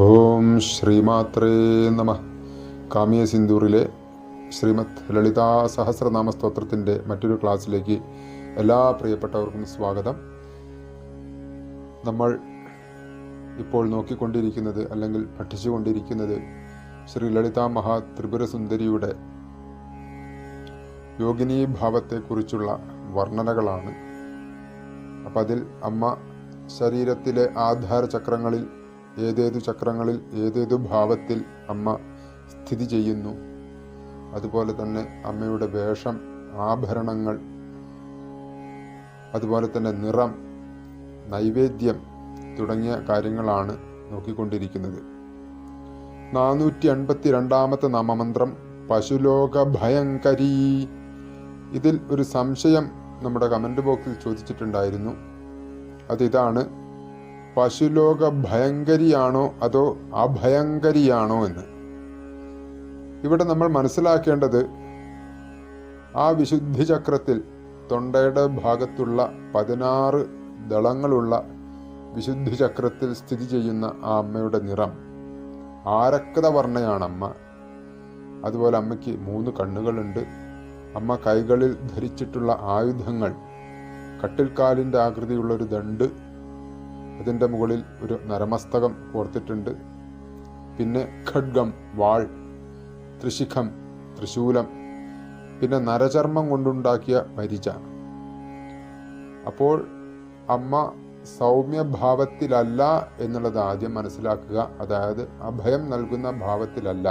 ഓം ശ്രീമാത്രേ നമ. കാമിയ സിന്ദൂറിലെ ശ്രീമത് ലളിതാ സഹസ്രനാമ സ്തോത്രത്തിന്റെ മറ്റൊരു ക്ലാസ്സിലേക്ക് എല്ലാ പ്രിയപ്പെട്ടവർക്കും സ്വാഗതം. നമ്മൾ ഇപ്പോൾ നോക്കിക്കൊണ്ടിരിക്കുന്നത് അല്ലെങ്കിൽ പഠിച്ചുകൊണ്ടിരിക്കുന്നത് ശ്രീ ലളിതാ മഹാ ത്രിപുര യോഗിനീ ഭാവത്തെക്കുറിച്ചുള്ള വർണനകളാണ്. അപ്പം അതിൽ അമ്മ ശരീരത്തിലെ ആധാര ചക്രങ്ങളിൽ ഏതേതു ചക്രങ്ങളിൽ ഏതേതു ഭാവത്തിൽ അമ്മ സ്ഥിതി ചെയ്യുന്നു. അതുപോലെ തന്നെ അമ്മയുടെ വേഷം ആഭരണങ്ങൾ അതുപോലെ തന്നെ നിറം നൈവേദ്യം തുടങ്ങിയ കാര്യങ്ങളാണ് നോക്കിക്കൊണ്ടിരിക്കുന്നത്. നാനൂറ്റി അൻപത്തി രണ്ടാമത്തെ നാമമന്ത്രം പശുലോക ഭയങ്കരീ ഇതിൽ ഒരു സംശയം നമ്മുടെ കമന്റ് ബോക്സിൽ ചോദിച്ചിട്ടുണ്ടായിരുന്നു. അതിതാണ് പശുലോക ഭയങ്കരിയാണോ അതോ അഭയങ്കരിയാണോ എന്ന്? ഇവിടെ നമ്മൾ മനസ്സിലാക്കേണ്ടത് ആ വിശുദ്ധി ചക്രത്തിൽ തൊണ്ടയുടെ ഭാഗത്തുള്ള പതിനാറ് ദളങ്ങളുള്ള വിശുദ്ധി ചക്രത്തിൽ സ്ഥിതി ചെയ്യുന്ന ആ അമ്മയുടെ നിറം. ആരക്കത വർണയാണ് അമ്മ അതുപോലെ അമ്മയ്ക്ക് മൂന്ന് കണ്ണുകളുണ്ട്. അമ്മ കൈകളിൽ ധരിച്ചിട്ടുള്ള ആയുധങ്ങൾ കട്ടിൽക്കാലിന്റെ ആകൃതിയുള്ളൊരു ദണ്ട് അതിന്റെ മുകളിൽ ഒരു നരമസ്തകം കോർത്തിട്ടുണ്ട് പിന്നെ ഖഡ്ഗം വാൾ ത്രിശിഖം തൃശൂലം പിന്നെ നരചർമ്മം കൊണ്ടുണ്ടാക്കിയ പരിച അപ്പോൾ അമ്മ സൗമ്യഭാവത്തിലല്ല എന്നുള്ളത് ആദ്യം മനസ്സിലാക്കുക. അതായത് അഭയം നൽകുന്ന ഭാവത്തിലല്ല.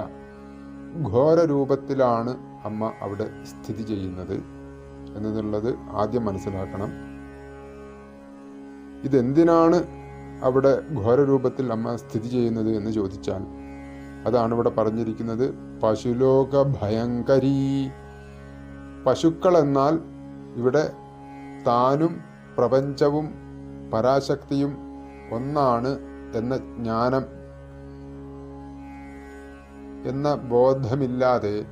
ഘോര രൂപത്തിലാണ് അമ്മ അവിടെ സ്ഥിതി ചെയ്യുന്നത് എന്നുള്ളത് ആദ്യം മനസ്സിലാക്കണം. ഇതെന്തിനാണ് അവിടെ ഘോരരൂപത്തിൽ അമ്മ സ്ഥിതി ചെയ്യുന്നത് എന്ന് ചോദിച്ചാൽ അതാണ് ഇവിടെ പറഞ്ഞിരിക്കുന്നത് പശുലോക ഭയങ്കരീ. പശുക്കൾ എന്നാൽ ഇവിടെ താനും പ്രപഞ്ചവും പരാശക്തിയും ഒന്നാണ് എന്ന ജ്ഞാനം എന്ന ബോധമില്ലാതെ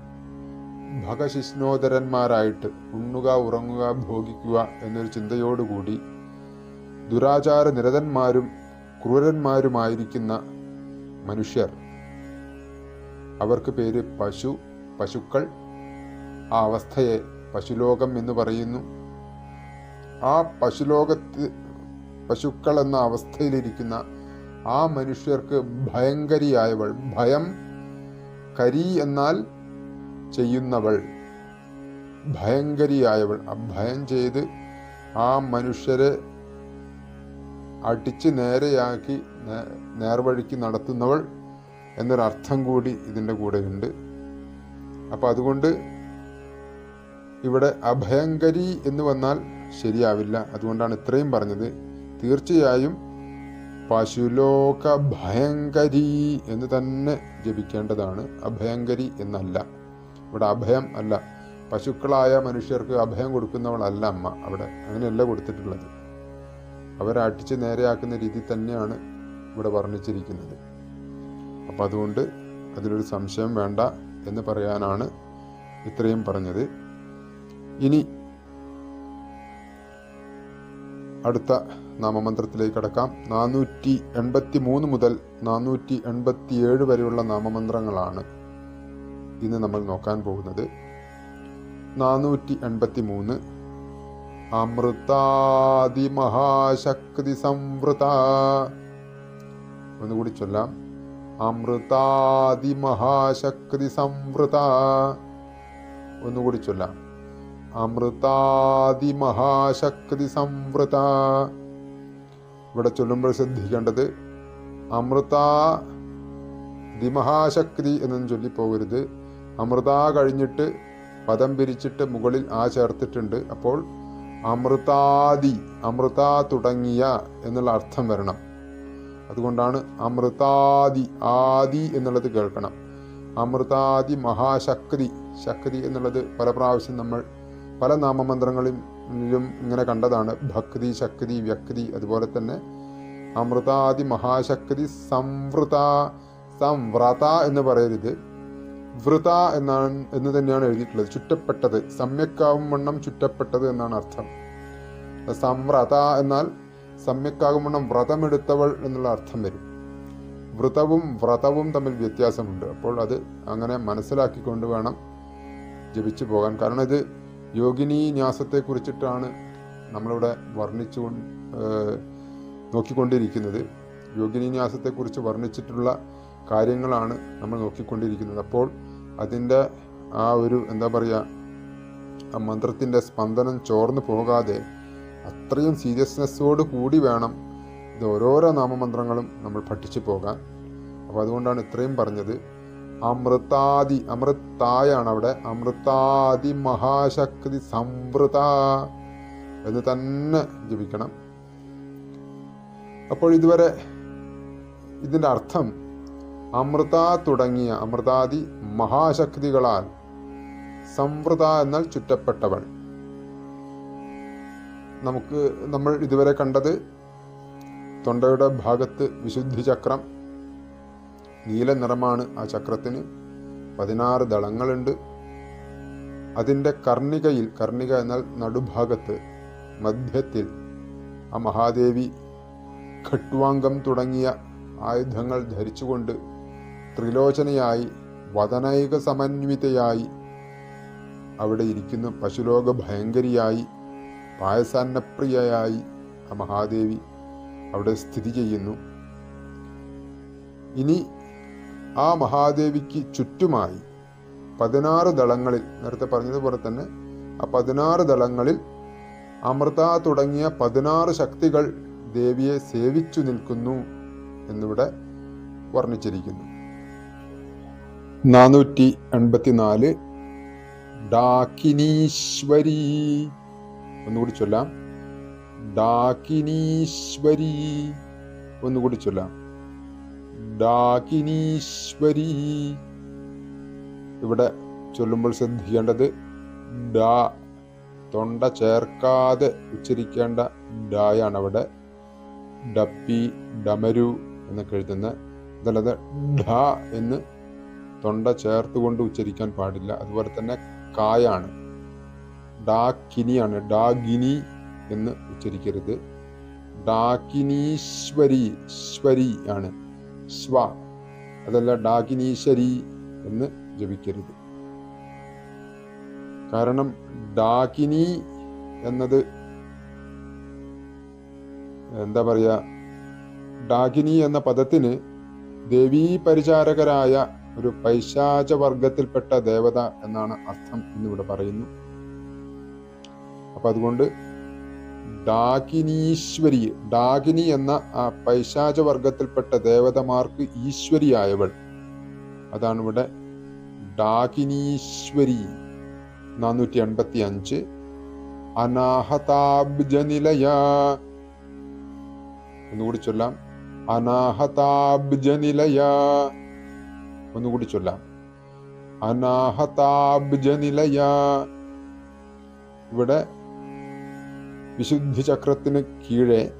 ഭഗശിഷ്ണോദരന്മാരായിട്ട് ഉണ്ണുക ഉറങ്ങുക ഭോഗിക്കുക എന്നൊരു ചിന്തയോടുകൂടി ദുരാചാര നിരതന്മാരും ക്രൂരന്മാരുമായിരിക്കുന്ന മനുഷ്യർ. അവർക്ക് പേര് പശു പശുക്കൾ. ആ അവസ്ഥയെ പശുലോകം എന്ന് പറയുന്നു. ആ പശുലോകത്ത് പശുക്കൾ എന്ന അവസ്ഥയിലിരിക്കുന്ന ആ മനുഷ്യർക്ക് ഭയങ്കരിയായവൾ ഭയം കരി എന്നാൽ ചെയ്യുന്നവൾ. ഭയങ്കരിയായവൾ ഭയം ചെയ്ത് ആ മനുഷ്യരെ അടിച്ച് നേരെയാക്കി നേർവഴിക്ക് നടത്തുന്നവൾ എന്നൊരർത്ഥം കൂടി ഇതിന്റെ കൂടെയുണ്ട്. അപ്പം അതുകൊണ്ട് ഇവിടെ അഭയങ്കരി എന്ന് വന്നാൽ ശരിയാവില്ല. അതുകൊണ്ടാണ് ഇത്രയും പറഞ്ഞത്. തീർച്ചയായും പശുലോക ഭയങ്കരി എന്ന് തന്നെ ജപിക്കേണ്ടതാണ്. അഭയങ്കരി എന്നല്ല. ഇവിടെ അഭയം അല്ല. പശുക്കളായ മനുഷ്യർക്ക് അഭയം കൊടുക്കുന്നവളല്ല അമ്മ അവിടെ. അങ്ങനെയല്ല കൊടുത്തിട്ടുള്ളത്. അവരെ അടിച്ച് നേരെയാക്കുന്ന രീതി തന്നെയാണ് ഇവിടെ വർണിച്ചിരിക്കുന്നത്. അപ്പം അതുകൊണ്ട് അതിലൊരു സംശയം വേണ്ട എന്ന് പറയാനാണ് ഇത്രയും പറഞ്ഞത്. ഇനി അടുത്ത നാമമന്ത്രത്തിലേക്ക് കടക്കാം. നാനൂറ്റി എൺപത്തി മൂന്ന് മുതൽ നാനൂറ്റി എൺപത്തി ഏഴ് വരെയുള്ള നാമമന്ത്രങ്ങളാണ് ഇന്ന് നമ്മൾ നോക്കാൻ പോകുന്നത്. നാനൂറ്റി എൺപത്തി മൂന്ന് അമൃതാതിമഹാശക്തി സംവൃത ഒന്നുകൂടി ചൊല്ലാം. അമൃതാതിമഹാശക്തി സംവൃത ഒന്നുകൂടി ചൊല്ലാം. അമൃതാതിമഹാശക്തി സംവൃത ഇവിടെ ചൊല്ലുമ്പോൾ ശ്രദ്ധിക്കേണ്ടത് അമൃത ദിമഹാശക്തി എന്നൊന്നും ചൊല്ലിപ്പോകരുത്. അമൃത കഴിഞ്ഞിട്ട് പദം പിരിച്ചിട്ട് മുകളിൽ ആ ചേർത്തിട്ടുണ്ട്. അപ്പോൾ അമൃതാദി അമൃത തുടങ്ങിയ എന്നുള്ള അർത്ഥം വരണം. അതുകൊണ്ടാണ് അമൃതാദി ആദി എന്നുള്ളത് കേൾക്കണം. അമൃതാദി മഹാശക്തി ശക്തി എന്നുള്ളത് പല പ്രാവശ്യം നമ്മൾ പല നാമമന്ത്രങ്ങളിലും ഇങ്ങനെ കണ്ടതാണ്. ഭക്തി ശക്തി വ്യക്തി അതുപോലെ തന്നെ അമൃതാദി മഹാശക്തി സംവൃത സംവ്രത എന്ന് പറയരുത്. വൃത എന്നാണ് എന്ന് തന്നെയാണ് എഴുതിയിട്ടുള്ളത്. ചുറ്റപ്പെട്ടത്. സമ്യക്കാവും വണ്ണം ചുറ്റപ്പെട്ടത് എന്നാണ് അർത്ഥം. സംവ്രത എന്നാൽ സമ്യക്കാകും വണ്ണം വ്രതമെടുത്തവൾ എന്നുള്ള അർത്ഥം വരും. വ്രതവും വ്രതവും തമ്മിൽ വ്യത്യാസമുണ്ട്. അപ്പോൾ അത് അങ്ങനെ മനസ്സിലാക്കിക്കൊണ്ട് വേണം ജപിച്ചു പോകാൻ. കാരണം ഇത് യോഗിനി ന്യാസത്തെ കുറിച്ചിട്ടാണ് നമ്മളിവിടെ വർണിച്ചു നോക്കിക്കൊണ്ടിരിക്കുന്നത്. യോഗിനി ന്യാസത്തെക്കുറിച്ച് വർണിച്ചിട്ടുള്ള കാര്യങ്ങളാണ് നമ്മൾ നോക്കിക്കൊണ്ടിരിക്കുന്നത്. അപ്പോൾ അതിന്റെ ആ ഒരു എന്താ പറയുക ആ മന്ത്രത്തിന്റെ സ്പന്ദനം ചോർന്നു പോകാതെ അത്രയും സീരിയസ്നെസ്സോട് കൂടി വേണം ഇത് ഓരോരോ നാമമന്ത്രങ്ങളും നമ്മൾ പഠിച്ചു പോകാൻ. അപ്പോൾ അതുകൊണ്ടാണ് ഇത്രയും പറഞ്ഞത്. അമൃതാദി അമൃതായാണ് അവിടെ. അമൃതാദി മഹാശക്തി സംവൃത എന്ന് തന്നെ ജപിക്കണം. അപ്പോൾ ഇതുവരെ ഇതിന്റെ അർത്ഥം അമൃത തുടങ്ങിയ അമൃതാദി മഹാശക്തികളാൽ സംവൃത എന്നാൽ ചുറ്റപ്പെട്ടവൾ. നമുക്ക് നമ്മൾ ഇതുവരെ കണ്ടത് തൊണ്ടയുടെ ഭാഗത്ത് വിശുദ്ധി ചക്രം നീല നിറമാണ് ആ ചക്രത്തിന്. പതിനാറ് ദളങ്ങളുണ്ട്. അതിന്റെ കർണികയിൽ കർണിക എന്നാൽ നടുഭാഗത്ത് മധ്യത്തിൽ ആ മഹാദേവി ഖട്വാംഗം തുടങ്ങിയ ആയുധങ്ങൾ ധരിച്ചുകൊണ്ട് ത്രിലോചനയായി വതനൈക സമന്വിതയായി അവിടെ ഇരിക്കുന്ന പശുലോക ഭയങ്കരിയായി പായസാന്നപ്രിയയായി ആ മഹാദേവി അവിടെ സ്ഥിതി ചെയ്യുന്നു. ഇനി ആ മഹാദേവിക്ക് ചുറ്റുമായി പതിനാറ് ദളങ്ങളിൽ നേരത്തെ പറഞ്ഞതുപോലെ തന്നെ ആ പതിനാറ് ദളങ്ങളിൽ അമൃത തുടങ്ങിയ പതിനാറ് ശക്തികൾ ദേവിയെ സേവിച്ചു നിൽക്കുന്നു എന്നിവിടെ വർണിച്ചിരിക്കുന്നു. നാനൂറ്റി എൺപത്തിനാല് ഡാക്കിനീശ്വരി. ഒന്നുകൂടി ചൊല്ലാം. ഡാക്കിനീശ്വരി. ഒന്നുകൂടി ചൊല്ലാം. ഡാക്കിനീശ്വരി. ഇവിടെ ചൊല്ലുമ്പോൾ ശ്രദ്ധിക്കേണ്ടത് ഡാ. തൊണ്ട ചേർക്കാതെ ഉച്ചരിക്കേണ്ട ഡായാണ് അവിടെ ഡപ്പി ഡമരു എന്നൊക്കെ എഴുതുന്നത് അതല്ലാതെ ഡ എന്ന് തൊണ്ട ചേർത്തുകൊണ്ട് ഉച്ചരിക്കാൻ പാടില്ല. അതുപോലെ തന്നെ കായാണ്. ഡാക്കിനിയാണ് ഡാഗിനി എന്ന് ഉച്ചരിക്കരുത്. ഡാക്കിനീശ്വരി ശ്വരി ആണ്. സ്വ അതല്ല ഡാകിനീശ്വരി എന്ന് ജപിക്കരുത്. കാരണം ഡാക്കിനി എന്നത് എന്താ പറയുക ഡാകിനി എന്ന പദത്തിന് ദേവീ പരിചാരകരായ ഒരു പൈശാച വർഗത്തിൽപ്പെട്ട ദേവത എന്നാണ് അർത്ഥം എന്നിവിടെ പറയുന്നു. അപ്പൊ അതുകൊണ്ട് ഡാകിനീശ്വരി ഡാകിനി എന്ന ആ പൈശാച വർഗത്തിൽപ്പെട്ട ദേവതമാർക്ക് ഈശ്വരിയായവൾ. അതാണ് ഇവിടെ ഡാകിനീശ്വരി നാനൂറ്റി എൺപത്തി അഞ്ച് അനാഹതാബ്ജനിലയ. ഒന്നുകൂടി ചൊല്ലാം. അനാഹതാബ്ജനിലയ. ഒന്നുകൂടി ചൊല്ലാം. അനാഹതാബ്ജനിലയ ഇവിടെ വിശുദ്ധി ചക്രത്തിന് കീഴെ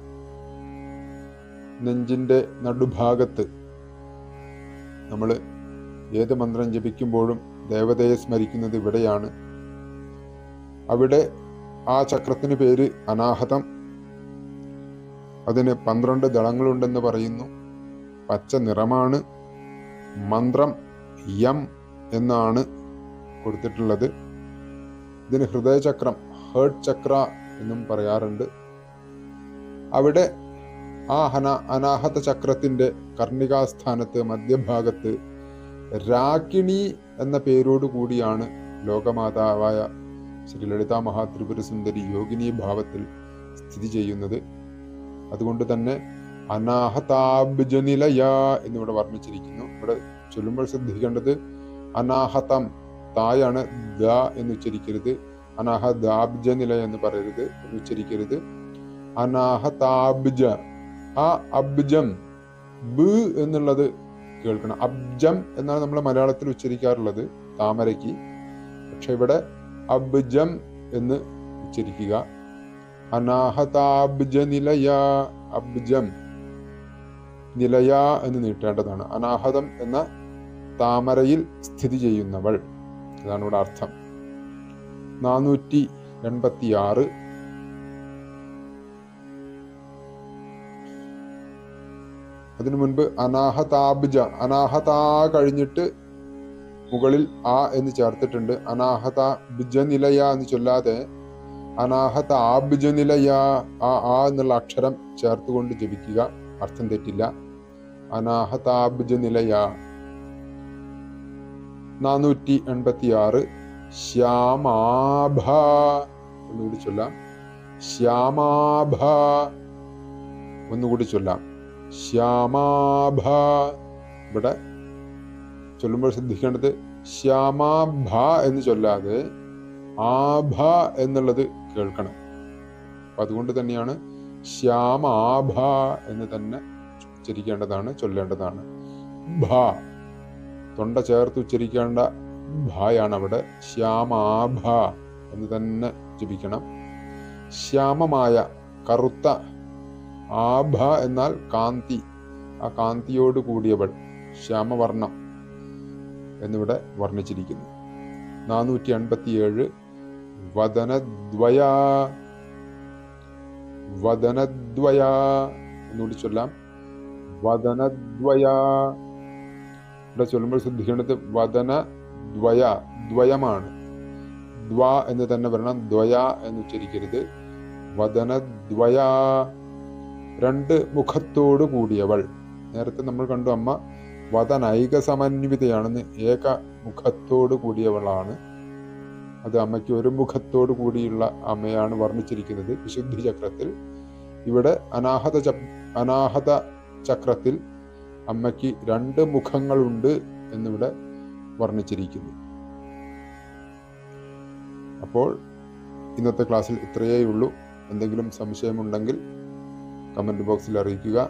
നെഞ്ചിന്റെ നടുഭാഗത്ത് നമ്മൾ ഏത് മന്ത്രം ജപിക്കുമ്പോഴും ദേവതയെ സ്മരിക്കുന്നത് ഇവിടെയാണ്. അവിടെ ആ ചക്രത്തിന് പേര് അനാഹതം. അതിന് പന്ത്രണ്ട് ദളങ്ങളുണ്ടെന്ന് പറയുന്നു. പച്ച നിറമാണ്. മന്ത്രം യം എന്നാണ് കൊടുത്തിട്ടുള്ളത്. ഇതിന് ഹൃദയചക്രം ഹേർട്ട് ചക്ര എന്നും പറയാറുണ്ട്. അവിടെ ആ ഹന അനാഹത ചക്രത്തിന്റെ കർണികാസ്ഥാനത്ത് മധ്യഭാഗത്ത് രാക്കിണി എന്ന പേരോടു കൂടിയാണ് ലോകമാതാവായ ശ്രീ ലളിതാ മഹാത്രിപുര സുന്ദരി യോഗിനി ഭാവത്തിൽ സ്ഥിതി ചെയ്യുന്നത്. അതുകൊണ്ട് തന്നെ അനാഹതാബ്ജനിലയ എന്നിവിടെ വർണിച്ചിരിക്കുന്നു. ഇവിടെ ചൊല്ലുമ്പോൾ ശ്രദ്ധിക്കേണ്ടത് അനാഹതം തായാണ് ദ എന്ന് ഉച്ചരിക്കരുത്. അനാഹതാബ്ജ നില എന്ന് പറയരുത് ഉച്ചരിക്കരുത്. അനാഹതാബ്ജ. ആ അബ്ജം ബ് എന്നുള്ളത് കേൾക്കണം. അബ്ജം എന്നാണ് നമ്മൾ മലയാളത്തിൽ ഉച്ചരിക്കാറുള്ളത് താമരയ്ക്ക്. പക്ഷെ ഇവിടെ അബ്ജം എന്ന് ഉച്ചരിക്കുക. അനാഹതാബ്ജ നിലയ അബ്ജം. നിലയ എന്ന് നീട്ടേണ്ടതാണ്. അനാഹതം എന്ന താമരയിൽ സ്ഥിതി ചെയ്യുന്നവൾ. അതാണ് ഇവിടെ അർത്ഥം. നാനൂറ്റി എൺപത്തി ആറ് അതിനു മുൻപ് അനാഹതാബ്ജ അനാഹതാ കഴിഞ്ഞിട്ട് മുകളിൽ ആ എന്ന് ചേർത്തിട്ടുണ്ട്. അനാഹത ബിജനിലയ എന്ന് ചൊല്ലാതെ അനാഹത ആബ്ജനിലയ ആ ആ എന്നുള്ള അക്ഷരം ചേർത്തുകൊണ്ട് ജപിക്കുക. അർത്ഥം തെറ്റില്ല. അനാഹതാബ്ജ നിലയ നാനൂറ്റി എൺപത്തി ആറ് ശ്യാമാഭ. ഒന്നുകൂടി ചൊല്ലാം. ശ്യാമാഭ. ഒന്നുകൂടി ചൊല്ലാം. ശ്യാമാഭ. ഇവിടെ ചൊല്ലുമ്പോൾ ശ്രദ്ധിക്കേണ്ടത് ശ്യാമാഭ എന്ന് ചൊല്ലാതെ ആഭ എന്നുള്ളത് കേൾക്കണം. അപ്പൊ അതുകൊണ്ട് തന്നെയാണ് ശ്യാമാഭ എന്ന് തന്നെ ഉച്ചരിക്കേണ്ടതാണ് ചൊല്ലേണ്ടതാണ്. ഭ. തൊണ്ട ചേർത്ത് ഉച്ചരിക്കേണ്ട ഭായാണ് അവിടെ ശ്യാമാഭ എന്ന് തന്നെ ജപിക്കണം. ശ്യാമമായ കറുത്ത ആഭ എന്നാൽ കാന്തി. ആ കാന്തിയോട് കൂടിയവൾ ശ്യാമവർണം എന്നിവിടെ വർണിച്ചിരിക്കുന്നു. നാനൂറ്റി അൻപത്തിയേഴ് വദനദ്വയ വദനദ്വയ എന്നുകൂടി ചൊല്ലാം. വദനദ്വയ. ഇവിടെ ചൊല്ലുമ്പോൾ ശ്രദ്ധിക്കേണ്ടത് വദന ദ്വയ ദ്വയമാണ്. ദ്വ എന്ന് തന്നെ വരണം ദ്വയ എന്ന് ഉച്ചരിക്കരുത്. വദനദ്വയ രണ്ട് മുഖത്തോട് കൂടിയവൾ. നേരത്തെ നമ്മൾ കണ്ടു അമ്മ വദനൈക സമന്വിതയാണെന്ന് ഏക മുഖത്തോട് കൂടിയവളാണ്. അത് അമ്മയ്ക്ക് ഒരു മുഖത്തോട് കൂടിയുള്ള അമ്മയാണ് വർണിച്ചിരിക്കുന്നത് വിശുദ്ധി ചക്രത്തിൽ. ഇവിടെ അനാഹത അനാഹത ചക്രത്തിൽ അമ്മയ്ക്ക് രണ്ട് മുഖങ്ങളുണ്ട് എന്നിവിടെ വർണിച്ചിരിക്കുന്നു. അപ്പോൾ ഇന്നത്തെ ക്ലാസ്സിൽ ഇത്രയേ ഉള്ളൂ. എന്തെങ്കിലും സംശയമുണ്ടെങ്കിൽ കമന്റ് ബോക്സിൽ അറിയിക്കുക.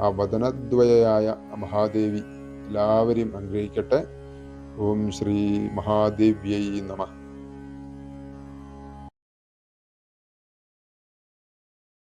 ആ വദനദ്വയയായ മഹാദേവി എല്ലാവരെയും അനുഗ്രഹിക്കട്ടെ. ഓം ശ്രീ മഹാദേവ്യൈ നമഃ.